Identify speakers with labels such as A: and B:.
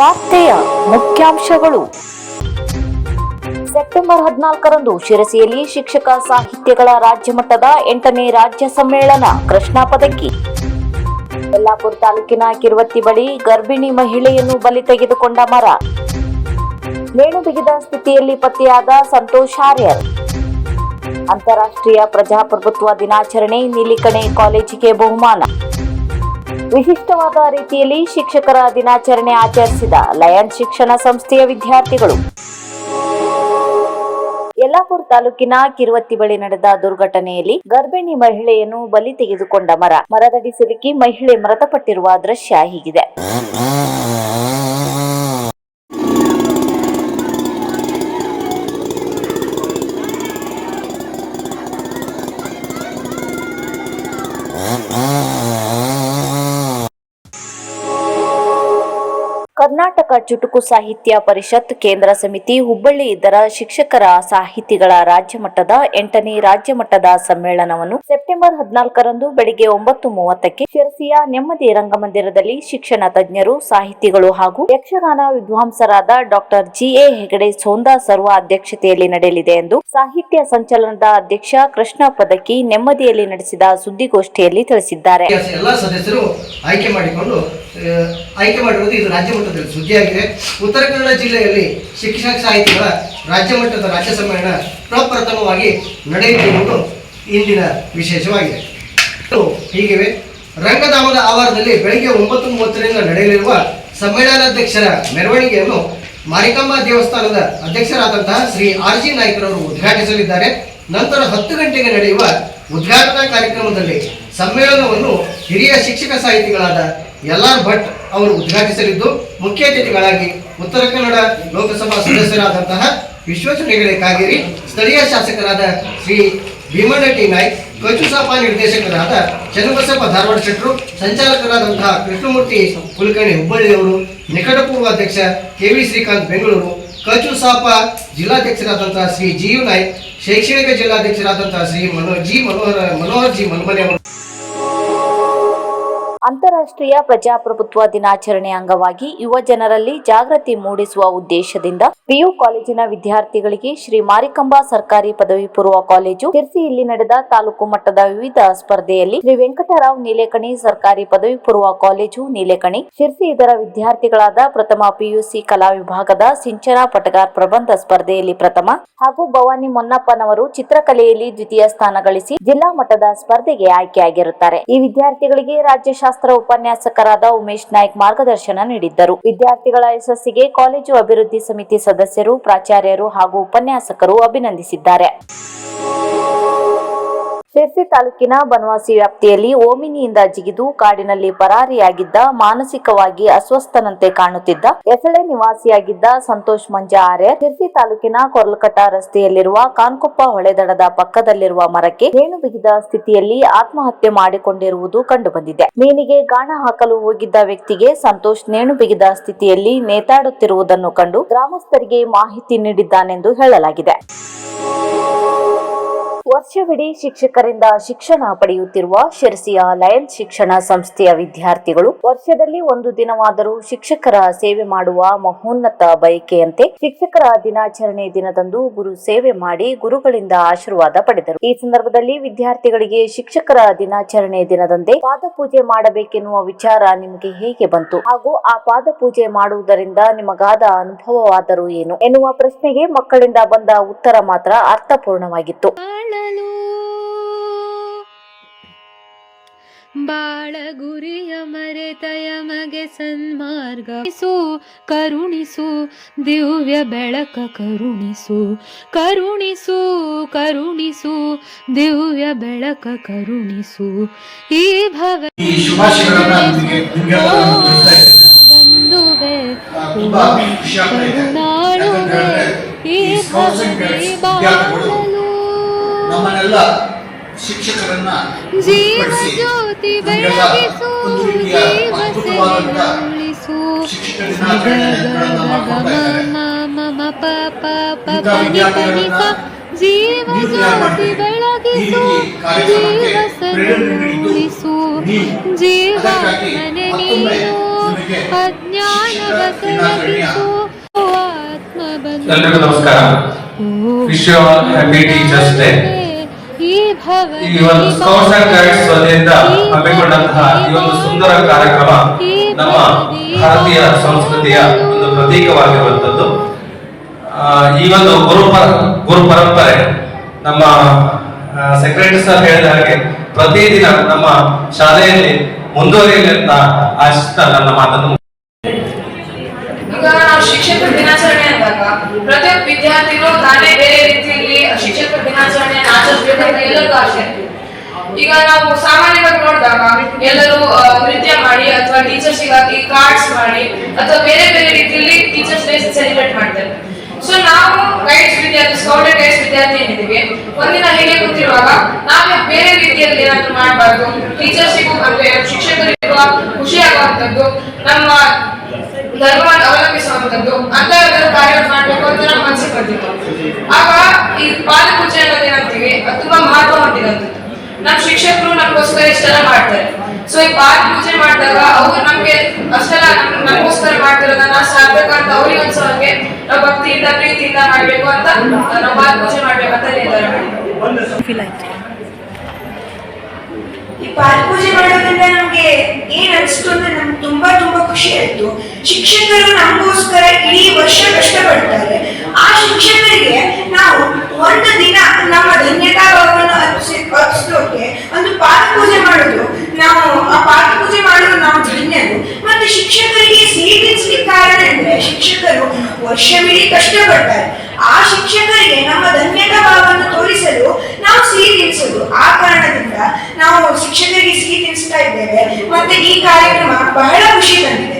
A: ವಾರ್ತೆಯ ಮುಖ್ಯಾಂಶಗಳು. ಸೆಪ್ಟೆಂಬರ್ ಹದಿನಾಲ್ಕರಂದು ಶಿರಸಿಯಲ್ಲಿ ಶಿಕ್ಷಕ ಸಾಹಿತ್ಯಗಳ ರಾಜ್ಯ ಮಟ್ಟದ ಎಂಟನೇ ರಾಜ್ಯ ಸಮ್ಮೇಳನ ಕೃಷ್ಣ ಪದಕಿ ಯಲ್ಲಾಪುರ ತಾಲೂಕಿನ ಕಿರುವತ್ತಿ ಬಳಿ ಗರ್ಭಿಣಿ ಮಹಿಳೆಯನ್ನು ಬಲಿ ತೆಗೆದುಕೊಂಡ ಮರ. ನೇಣು ಬಿಗಿದ ಸ್ಥಿತಿಯಲ್ಲಿ ಪತ್ತೆಯಾದ ಸಂತೋಷ್ ಆರ್ಯರ್. ಅಂತಾರಾಷ್ಟ್ರೀಯ ಪ್ರಜಾಪ್ರಭುತ್ವ ದಿನಾಚರಣೆ ನೀಲಿಕಣೆ ಕಾಲೇಜಿಗೆ ಬಹುಮಾನ. ವಿಶಿಷ್ಟವಾದ ರೀತಿಯಲ್ಲಿ ಶಿಕ್ಷಕರ ದಿನಾಚರಣೆ ಆಚರಿಸಿದ ಲಯನ್ ಶಿಕ್ಷಣ ಸಂಸ್ಥೆಯ ವಿದ್ಯಾರ್ಥಿಗಳು. ಯಲ್ಲಾಪುರ ತಾಲೂಕಿನ ಕಿರುವತ್ತಿ ಬಳಿ ನಡೆದ ದುರ್ಘಟನೆಯಲ್ಲಿ ಗರ್ಭಿಣಿ ಮಹಿಳೆಯನ್ನು ಬಲಿ ತೆಗೆದುಕೊಂಡ ಮರ. ಮರದಡಿ ಸಿಲುಕಿ ಮಹಿಳೆ ಮೃತಪಟ್ಟಿರುವ ದೃಶ್ಯ ಹೀಗಿದೆ. ಕರ್ನಾಟಕ ಚುಟುಕು ಸಾಹಿತ್ಯ ಪರಿಷತ್, ಕೇಂದ್ರ ಸಮಿತಿ, ಹುಬ್ಬಳ್ಳಿ ಇದರ ಶಿಕ್ಷಕರ ಸಾಹಿತಿಗಳ ರಾಜ್ಯ ಮಟ್ಟದ ಎಂಟನೇ ರಾಜ್ಯ ಮಟ್ಟದ ಸಮ್ಮೇಳನವನ್ನು ಸೆಪ್ಟೆಂಬರ್ ಹದಿನಾಲ್ಕರಂದು ಬೆಳಿಗ್ಗೆ ಒಂಬತ್ತು ಮೂವತ್ತಕ್ಕೆ ಶಿರಸಿಯ ನೆಮ್ಮದಿ ರಂಗಮಂದಿರದಲ್ಲಿ ಶಿಕ್ಷಣ ತಜ್ಞರು, ಸಾಹಿತಿಗಳು ಹಾಗೂ ಯಕ್ಷಗಾನ ವಿದ್ವಾಂಸರಾದ ಡಾಕ್ಟರ್ ಜಿಎ ಹೆಗಡೆ ಸೋಂದಾ ಸರ್ವ ಅಧ್ಯಕ್ಷತೆಯಲ್ಲಿ ನಡೆಯಲಿದೆ ಎಂದು ಸಾಹಿತ್ಯ ಸಂಚಲನದ ಅಧ್ಯಕ್ಷ ಕೃಷ್ಣ ಪದಕಿ ನೆಮ್ಮದಿಯಲ್ಲಿ ನಡೆಸಿದ ಸುದ್ದಿಗೋಷ್ಠಿಯಲ್ಲಿ ತಿಳಿಸಿದ್ದಾರೆ.
B: ಆಯ್ಕೆ ಮಾಡಿರುವುದು ಇದು ರಾಜ್ಯ ಮಟ್ಟದಲ್ಲಿ ಸುದ್ದಿಯಾಗಿದೆ. ಉತ್ತರ ಕನ್ನಡ ಜಿಲ್ಲೆಯಲ್ಲಿ ಶಿಕ್ಷಣ ಸಾಹಿತಿಗಳ ರಾಜ್ಯ ಮಟ್ಟದ ರಾಜ್ಯ ಸಮ್ಮೇಳನ ಪ್ರಪ್ರಥಮವಾಗಿ ನಡೆಯುತ್ತಿರುವುದು ಇಂದಿನ ವಿಶೇಷವಾಗಿದೆ. ಹೀಗಿವೆ. ರಂಗಧಾಮದ ಆವಾರದಲ್ಲಿ ಬೆಳಗ್ಗೆ ಒಂಬತ್ತು ಮೂವತ್ತರಿಂದ ನಡೆಯಲಿರುವ ಸಮ್ಮೇಳನಾಧ್ಯಕ್ಷರ ಮೆರವಣಿಗೆಯನ್ನು ಮಾರಿಕಮ್ಮ ದೇವಸ್ಥಾನದ ಅಧ್ಯಕ್ಷರಾದಂತಹ ಶ್ರೀ ಆರ್ ಜಿ ನಾಯ್ಕರವರು ಉದ್ಘಾಟಿಸಲಿದ್ದಾರೆ. ನಂತರ ಹತ್ತು ಗಂಟೆಗೆ ನಡೆಯುವ ಉದ್ಘಾಟನಾ ಕಾರ್ಯಕ್ರಮದಲ್ಲಿ ಸಮ್ಮೇಳನವನ್ನು ಹಿರಿಯ ಶಿಕ್ಷಕ ಸಾಹಿತಿಗಳಾದ ಎಲ್ ಆರ್ ಭಟ್ ಅವರು ಉದ್ಘಾಟಿಸಲಿದ್ದು ಮುಖ್ಯ ಅತಿಥಿಗಳಾಗಿ ಉತ್ತರ ಕನ್ನಡ ಲೋಕಸಭಾ ಸದಸ್ಯರಾದಂತಹ ವಿಶ್ವೇಶ್ವರ ಕಾಗೇರಿ ಸ್ಥಳೀಯ ಶಾಸಕರಾದ ಶ್ರೀ ಭೀಮಣ್ಣ ಟಿ ನಾಯ್ಕ್ ಕಚುಸಾಪ ನಿರ್ದೇಶಕರಾದ ಚನ್ನಬಸಪ್ಪ ಧಾರವಾಡ ಶೆಟ್ಟರು ಸಂಚಾಲಕರಾದಂತಹ ಕೃಷ್ಣಮೂರ್ತಿ ಕುಲಕರ್ಣಿ ಹುಬ್ಬಳ್ಳಿಯವರು, ನಿಕಟಪೂರ್ವ ಅಧ್ಯಕ್ಷ ಕೆ ವಿ ಶ್ರೀಕಾಂತ್ ಬೆಂಗಳೂರು ಕಚುಸಾಪ ಜಿಲ್ಲಾಧ್ಯಕ್ಷರಾದಂತಹ ಶ್ರೀ ಜಿಯು ನಾಯ್ಕ್, ಶೈಕ್ಷಣಿಕ ಜಿಲ್ಲಾಧ್ಯಕ್ಷರಾದಂತಹ ಶ್ರೀ ಮನೋ ಜಿ ಮನೋಹರ ಮನೋಹರ್ ಜಿ ಮನ್ಮನೆ ಅವರು.
A: ಅಂತಾರಾಷ್ಟ್ರೀಯ ಪ್ರಜಾಪ್ರಭುತ್ವ ದಿನಾಚರಣೆ ಅಂಗವಾಗಿ ಯುವ ಜನರಲ್ಲಿ ಜಾಗೃತಿ ಮೂಡಿಸುವ ಉದ್ದೇಶದಿಂದ ಪಿಯು ಕಾಲೇಜಿನ ವಿದ್ಯಾರ್ಥಿಗಳಿಗೆ ಶ್ರೀ ಮಾರಿಕಂಬಾ ಸರ್ಕಾರಿ ಪದವಿ ಪೂರ್ವ ಕಾಲೇಜು ಶಿರ್ಸಿಯಲ್ಲಿ ನಡೆದ ತಾಲೂಕು ಮಟ್ಟದ ವಿವಿಧ ಸ್ಪರ್ಧೆಯಲ್ಲಿ ಶ್ರೀ ವೆಂಕಟರಾವ್ ನೀಲೇಕಣಿ ಸರ್ಕಾರಿ ಪದವಿ ಪೂರ್ವ ಕಾಲೇಜು ನೀಲೇಕಣಿ ಶಿರ್ಸಿ ಇದರ ವಿದ್ಯಾರ್ಥಿಗಳಾದ ಪ್ರಥಮ ಪಿಯುಸಿ ಕಲಾ ವಿಭಾಗದ ಸಿಂಚನ ಪಟಗಾರ್ ಪ್ರಬಂಧ ಸ್ಪರ್ಧೆಯಲ್ಲಿ ಪ್ರಥಮ ಹಾಗೂ ಭವಾನಿ ಮೊನ್ನಪ್ಪನವರು ಚಿತ್ರಕಲೆಯಲ್ಲಿ ದ್ವಿತೀಯ ಸ್ಥಾನ ಗಳಿಸಿ ಜಿಲ್ಲಾ ಮಟ್ಟದ ಸ್ಪರ್ಧೆಗೆ ಆಯ್ಕೆಯಾಗಿರುತ್ತಾರೆ. ಈ ವಿದ್ಯಾರ್ಥಿಗಳಿಗೆ ರಾಜ್ಯಶಾಸ್ತ್ರ ಉಪನ್ಯಾಸಕರಾದ ಉಮೇಶ್ ನಾಯ್ಕ್ ಮಾರ್ಗದರ್ಶನ ನೀಡಿದ್ದರು. ವಿದ್ಯಾರ್ಥಿಗಳ ಯಶಸ್ಸಿಗೆ ಕಾಲೇಜು ಅಭಿವೃದ್ಧಿ ಸಮಿತಿ ಸದಸ್ಯರು, ಪ್ರಾಚಾರ್ಯರು ಹಾಗೂ ಉಪನ್ಯಾಸಕರು ಅಭಿನಂದಿಸಿದ್ದಾರೆ. ಶಿರ್ಸಿ ತಾಲೂಕಿನ ಬನವಾಸಿ ವ್ಯಾಪ್ತಿಯಲ್ಲಿ ಓಮಿನಿಯಿಂದ ಜಿಗಿದು ಕಾಡಿನಲ್ಲಿ ಪರಾರಿಯಾಗಿದ್ದ, ಮಾನಸಿಕವಾಗಿ ಅಸ್ವಸ್ಥನಂತೆ ಕಾಣುತ್ತಿದ್ದ ಎಸಳೆ ನಿವಾಸಿಯಾಗಿದ್ದ ಸಂತೋಷ್ ಮಂಜಾ ಆರ್ಯ ಶಿರ್ಸಿ ತಾಲೂಕಿನ ಕೊರಲ್ಕಟ್ಟ ರಸ್ತೆಯಲ್ಲಿರುವ ಕಾನ್ಕೊಪ್ಪ ಹೊಳೆದಡದ ಪಕ್ಕದಲ್ಲಿರುವ ಮರಕ್ಕೆ ನೇಣು ಬಿಗಿದ ಸ್ಥಿತಿಯಲ್ಲಿ ಆತ್ಮಹತ್ಯೆ ಮಾಡಿಕೊಂಡಿರುವುದು ಕಂಡುಬಂದಿದೆ. ಮೀನಿಗೆ ಗಾಣ ಹಾಕಲು ಹೋಗಿದ್ದ ವ್ಯಕ್ತಿಗೆ ಸಂತೋಷ್ ನೇಣು ಬಿಗಿದ ಸ್ಥಿತಿಯಲ್ಲಿ ನೇತಾಡುತ್ತಿರುವುದನ್ನು ಕಂಡು ಗ್ರಾಮಸ್ಥರಿಗೆ ಮಾಹಿತಿ ನೀಡಿದ್ದಾನೆಂದು ಹೇಳಲಾಗಿದೆ. ವರ್ಷವಿಡೀ ಶಿಕ್ಷಕರಿಂದ ಶಿಕ್ಷಣ ಪಡೆಯುತ್ತಿರುವ ಶಿರಸಿಯ ಲಯನ್ಸ್ ಶಿಕ್ಷಣ ಸಂಸ್ಥೆಯ ವಿದ್ಯಾರ್ಥಿಗಳು ವರ್ಷದಲ್ಲಿ ಒಂದು ದಿನವಾದರೂ ಶಿಕ್ಷಕರ ಸೇವೆ ಮಾಡುವ ಮಹೋನ್ನತ ಬಯಕೆಯಂತೆ ಶಿಕ್ಷಕರ ದಿನಾಚರಣೆ ದಿನದಂದು ಗುರು ಸೇವೆ ಮಾಡಿ ಗುರುಗಳಿಂದ ಆಶೀರ್ವಾದ ಪಡೆದರು. ಈ ಸಂದರ್ಭದಲ್ಲಿ ವಿದ್ಯಾರ್ಥಿಗಳಿಗೆ ಶಿಕ್ಷಕರ ದಿನಾಚರಣೆ ದಿನದಂದೇ ಪಾದಪೂಜೆ ಮಾಡಬೇಕೆನ್ನುವ ವಿಚಾರ ನಿಮಗೆ ಹೇಗೆ ಬಂತು? ಹಾಗೂ ಆ ಪಾದಪೂಜೆ ಮಾಡುವುದರಿಂದ ನಿಮಗಾದ ಅನುಭವವಾದರೂ ಏನು? ಎನ್ನುವ ಪ್ರಶ್ನೆಗೆ ಮಕ್ಕಳಿಂದ ಬಂದ ಉತ್ತರ ಮಾತ್ರ ಅರ್ಥಪೂರ್ಣವಾಗಿತ್ತು.
C: ಬಾಳ ಗುರಿಯ ಮರೆತಯ ಮಗೆ ಸನ್ಮಾರ್ಗಿಸು ಕರುಣಿಸು ದಿವ್ಯ ಬೆಳಕ ಕರುಣಿಸು. ಕರುಣಿಸು ಕರುಣಿಸು ದಿವ್ಯ ಬೆಳಕ ಕರುಣಿಸು. ಈ ಭವ
D: ಇದೆ.
C: ಕರುಣಾಳುವೆ ಈ ಭವ
D: ನಮ್ಮನ್ನೆಲ್ಲ ಶಿಕ್ಷಕರನ್ನ
C: ಜೀವ
D: ಉಟ್ಪಡಿಸಿ
C: ಜ್ಯೋತಿ
D: ನಮಗೆಲ್ಲ
C: ಬೆಳಗಿಸು
D: ಒಂದು ರೀತಿಯ
C: ಜೀವ
D: ಅದ್ಭುತವಾದಂತ
C: ಉಳಿಸು
D: ಶಿಕ್ಷಕ ದಿನಾಚರಣೆಗಳನ್ನ ಮಾಡ್ಕೊಳ್ತಾ ಇದ್ದಾರೆ. ಇಂಥ ವಿದ್ಯಾರ್ಥಿಗಳನ್ನ
C: ಜೀವ
D: ನೀವು
C: ಜ್ಯೋತಿ
D: ತಯಾರು ಮಾಡಿದ್ದೀರಿ.
C: ಬೆಳಗಿಸು
D: ಈ ರೀತಿ ಕಾರ್ಯಕ್ರಮಕ್ಕೆ
C: ಜೀವ
D: ಪ್ರೇರಣೆ ನೀಡಿದ್ದು
C: ಉಳಿಸು
D: ನೀವು.
C: ಜೀವ
D: ಅದಕ್ಕಾಗಿ
C: ಮನೆ
D: ಮತ್ತೊಮ್ಮೆ
C: ನೀನು
D: ನಿಮಗೆ
C: ಅಜ್ಞಾನವ ತೊಲಗಿಸು ಆತ್ಮಬಂಧು
D: ಎಲ್ರಿಗೂ ನಮಸ್ಕಾರ wish you all happy teachers day
C: ಈ
D: ಒಂದು ಸ್ಕೌಟ್ಸ್ ಗೈಡ್ಸ್ ವತಿಯಿಂದ ಹಮ್ಮಿಕೊಂಡಂತಹ ಈ ಒಂದು ಸುಂದರ ಕಾರ್ಯಕ್ರಮ ನಮ್ಮ ಭಾರತೀಯ ಸಂಸ್ಕೃತಿಯ ಒಂದು ಪ್ರತೀಕವಾಗಿರುವಂತದ್ದು ಈ ಒಂದು ಗುರು ಗುರು ಪರಂಪರೆ ನಮ್ಮ ಸೆಕ್ರೆಟರಿ ಸರ್ ಹೇಳಿದ ಹಾಗೆ ಪ್ರತಿದಿನ ನಮ್ಮ ಶಾಲೆಯಲ್ಲಿ ಮುಂದುವರಿಯಲಿ ಅಂತ ಆಶಿಸ್ತಾ ನನ್ನ ಮಾತನ್ನು
E: ಎಲ್ಲರಿಗೂ ಆಸೆ ಈಗ ನಾವು ಸಾಮಾನ್ಯವಾಗಿ ನೋಡಿದಾಗ ಎಲ್ಲರೂ ನೃತ್ಯ ಮಾಡಿ ಅಥವಾ ಟೀಚರ್ಸ್ಗಾಗಿ ಕಾರ್ಡ್ಸ್ ಮಾಡಿ ಅಥವಾ ಬೇರೆ ಬೇರೆ ರೀತಿಯಲ್ಲಿ ಟೀಚರ್ಸ್ ಡೇ ಸೆಲೆಬ್ರೇಟ್ ಮಾಡ್ತಾರೆ ಸೊ ನಾವು ಗೈಡ್ಸ್ ವಿದ್ಯಾರ್ಥಿ ಸ್ಕೌಟ್ ಗೈಡ್ಸ್ ವಿದ್ಯಾರ್ಥಿ ಏನಿದ್ದೀವಿ? ಒಂದಿನ ಹೇಗೆ ಕೂತಿರುವಾಗ ನಾವೇ ಬೇರೆ ರೀತಿಯಲ್ಲಿ ಏನಾದ್ರು ಮಾಡಬಾರ್ದು. ಟೀಚರ್ಸಿಗೂ ಅಂದ್ರೆ ಶಿಕ್ಷಕರಿಗೂ ಖುಷಿ ಆಗುವಂಥದ್ದು, ನಮ್ಮ ಧರ್ಮವನ್ನು ಅವಲಂಬಿಸುವಂಥದ್ದು, ಅಂತ ಕಾರ್ಯವನ್ನು ಮಾಡಬೇಕು ಅಂತ ನಮ್ಮ ಮನಸ್ಸಿಗೆ ಬಂದಿತ್ತು. ಆಗ ಈ ಪಾದ ಪೂಜೆ ಶಿಕ್ಷಕರು ನಮಗೋಸ್ಕರ ಇಷ್ಟೆಲ್ಲ ಮಾಡ್ತಾರೆ. ಸೊ ಈ ಪಾದ ಪೂಜೆ ಮಾಡಿದಾಗ ಅವ್ರು ನಮ್ಗೆ ಅಷ್ಟೆಲ್ಲ ನಮ್- ನಮಗೋಸ್ಕರ ಮಾಡ್ತಿರೋದನ್ನ ಸಾರ್ಥಕ ಅಂತ ಅವ್ರಿಗೆ ಅನ್ಸೋಂಗೆ ನಾವು ಭಕ್ತಿಯಿಂದ ಪ್ರೀತಿಯಿಂದ ಮಾಡ್ಬೇಕು ಅಂತ ನಾವು ಪಾದ ಪೂಜೆ ಮಾಡ್ಬೇಕಂತ ನಿರ್ಧಾರ ಮಾಡಿದ್ವಿ
F: ಈ ಪಾದ ಪೂಜೆ ಮಾಡೋದ್ರಿಂದ ನಮ್ಗೆ ಏನ್ ಅನ್ಸ್ತು ಅಂದ್ರೆ ನಮ್ಗೆ ತುಂಬಾ ತುಂಬಾ ಖುಷಿ ಆಯ್ತು. ಶಿಕ್ಷಕರು ನಮಗೋಸ್ಕರ ಇಡೀ ವರ್ಷ ಕಷ್ಟಪಡ್ತಾರೆ. ಆ ಶಿಕ್ಷಕರಿಗೆ ನಾವು ಒಂದು ದಿನ ನಮ್ಮ ಧನ್ಯತಾ ಭಾವವನ್ನು ಅರ್ಪಿಸಿ ಅರ್ಪಿಸೋಕೆ ಒಂದು ಪಾದ ಪೂಜೆ ಮಾಡೋದು ನಾವು ಆ ಪಾದ ಪೂಜೆ ಮಾಡೋದು ನಾವು ಧನ್ಯರು ಮತ್ತೆ ಶಿಕ್ಷಕರಿಗೆ ಸಿಹಿ ತಿನ್ಸ್ಲಿಕ್ಕೆ ಕಾರಣ ಅಂದ್ರೆ ಶಿಕ್ಷಕರು ವರ್ಷವಿಡೀ ಕಷ್ಟಪಡ್ತಾರೆ ಆ ಶಿಕ್ಷಕರಿಗೆ ನಮ್ಮ ಧನ್ಯತಾ ಭಾವವನ್ನು ತೋರಿಸಲು ನಾವು ಸಿಹಿ ತಿನ್ಸೋದು. ಆ ಕಾರಣದಿಂದ ನಾವು ಶಿಕ್ಷಕರಿಗೆ ಸಿಹಿ ತಿನ್ನಿಸ್ತಾ ಇದ್ದೇವೆ. ಮತ್ತೆ ಈ ಕಾರ್ಯಕ್ರಮ ಬಹಳ ಖುಷಿ ತಂದಿದೆ.